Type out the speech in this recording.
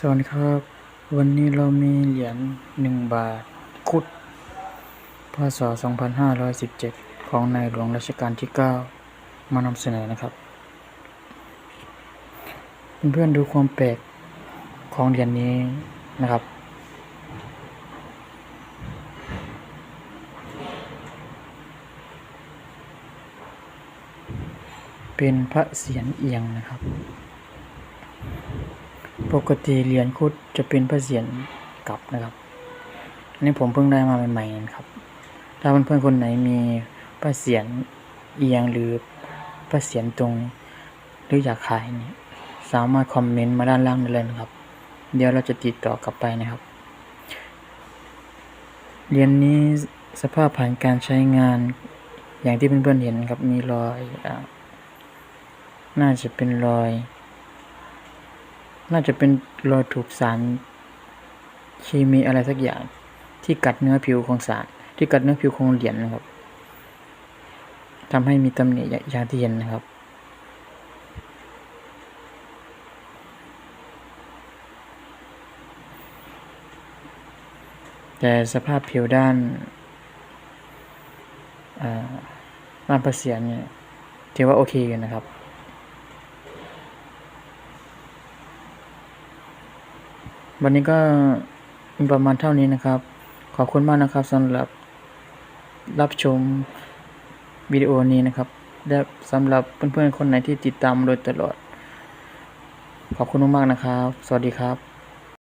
สวัสดีครับ วันนี้เรามีเหรียญหนึ่งบาทคุดพศ 2517 ของในหลวงรัชกาลที่ 9 มานำเสนอนะครับ เพื่อนๆดูความแปลกของเหรียญนี้นะครับ เป็นพระเศียรเอียงนะครับ ปกติเหรียญคุดจะเป็นพระเศียรกลับนะครับ อันนี้ผมเพิ่งได้มาใหม่ๆนะครับ ถ้าเพื่อนๆคนไหนมีพระเศียรเอียงหรือพระเศียรตรงหรืออยากขายเนี่ยสามารถคอมเมนต์มาด้านล่างได้เลยนะครับ เดี๋ยวเราจะติดต่อกลับไปนะครับ เหรียญนี้สภาพผ่านการใช้งานอย่างที่เพื่อนๆเห็นครับมีรอยอน่าจะเป็นรอย น่าจะเป็นรอยถูกสารเคมีอะไรสักอย่าง ที่กัดเนื้อผิวของสาร ที่กัดเนื้อผิวของเหรียญนะครับทำให้มีตำหนิอย่างที่เห็นนะครับ แต่สภาพผิวด้านอ่าด้านประเสียนเนี่ยถือว่าโอเคอยู่นะครับ วันนี้ก็ประมาณเท่านี้นะครับ ขอบคุณมากนะครับสำหรับรับชมวิดีโอนี้นะครับและสำหรับเพื่อนๆคนไหนที่ติดตามโดยตลอด ขอบคุณมากๆนะครับ สวัสดีครับ